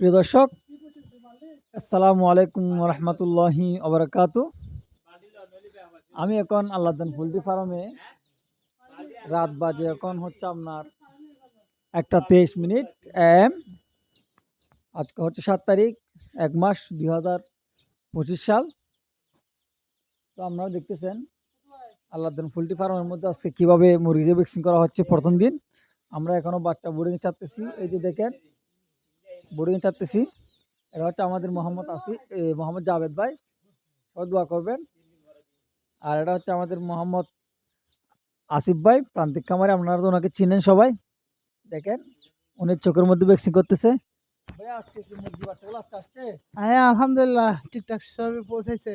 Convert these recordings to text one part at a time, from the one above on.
প্রিয় দর্শক, আসসালামু আলাইকুম রহমতুল্লাহি অবরাকাতু আমি এখন আল্লাহদান পোলট্রি ফার্মে রাত বাজে এখন হচ্ছে আপনার একটা তেইশ মিনিট এম, আজকে হচ্ছে সাত তারিখ, এক মাস দুই হাজার পঁচিশ সাল। তো আপনারা দেখতেছেন আল্লাহদান পোলট্রি ফার্মের মধ্যে আজকে কীভাবে মুরগিকে ভ্যাকসিন করা হচ্ছে প্রথম দিন। আমরা এখনও বাচ্চা বোর্ডিংয়ে চাপতেছি এই যে দেখেন বোর্ডিংয়ে চাপতেছি এটা হচ্ছে আমাদের মোহাম্মদ আসি মোহাম্মদ জাভেদ ভাই। সবাই দোয়া করবেন। আর এটা হচ্ছে আমাদের মোহাম্মদ আসিফ ভাই প্রান্তিক খামারে আপনারা তো ওনাকে চিনেন সবাই। দেখেন উনি চোখের মধ্যে ভ্যাকসিন করতেছে। হ্যাঁ আলহামদুলিল্লাহ ঠিকঠাক সবই পৌঁছেছে।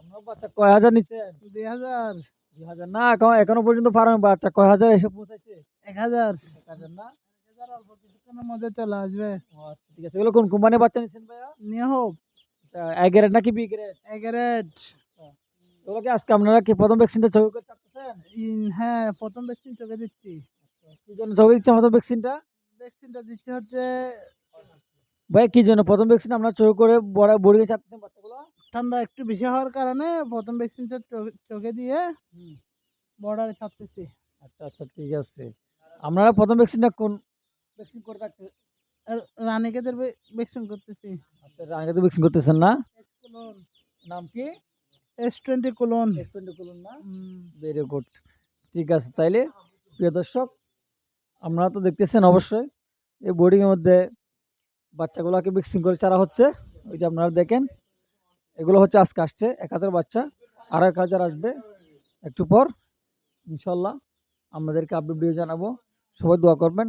আপনার বাচ্চা কয় হাজার নিচ্ছেন দুই হাজার। দুই হাজার না এখন এখনও পর্যন্ত ফার্মে বাচ্চা কয় হাজার এসে পৌঁছাইছে? এক হাজার। এক হাজার না? অল্প কিছুক্ষণের মধ্যে চলে আসবে। আচ্ছা, ঠিক আছে। এগুলো কোন কোম্পানির বাচ্চা নিচ্ছেন ভাইয়া? নিয়ে হোক এ গ্রেড নাকি বি গ্রেড এগারেট এগুলো কি আজকে আপনারা কি প্রথম ভ্যাকসিনটা হ্যাঁ প্রথম ভ্যাকসিন চোখে দিচ্ছি। কি জন্য ছবি দিচ্ছেন প্রথম ভ্যাকসিনটা ভ্যাকসিনটা দিচ্ছি হচ্ছে ভাই কি জন্য প্রথম ভ্যাকসিন আপনারা চোখ করে বড় বোর্ডিংয়ে চাচ্ছেন বাচ্চাগুলো? ঠান্ডা একটু বেশি হওয়ার কারণে প্রথম ভ্যাকসিনটা চোখে দিয়ে বর্ডারে ছাড়তেছি। আচ্ছা আচ্ছা ঠিক আছে। আপনারা প্রথম ভ্যাকসিনটা কোন ভ্যাকসিন করে আর রানীকেদের ভ্যাকসিন করতেছি। আচ্ছা তো ভ্যাকসিন করতেছেন না? নাম কি? এস টোয়েন্টি কোলন এক্সপেন্ড করুন না? ভেরি গুড ঠিক আছে তাইলে প্রিয় দর্শক আপনারা তো দেখতেছেন অবশ্যই এই বোর্ডিংয়ের মধ্যে বাচ্চাগুলোকে মিক্সিং করে চারা হচ্ছে। ওই যে আপনারা দেখেন এগুলো হচ্ছে আজকে আসছে এক হাজার বাচ্চা আর এক হাজার আসবে একটু পর। ইনশাল্লাহ আমাদেরকে আপডেট দিয়ে জানাব। সবাই দোয়া করবেন।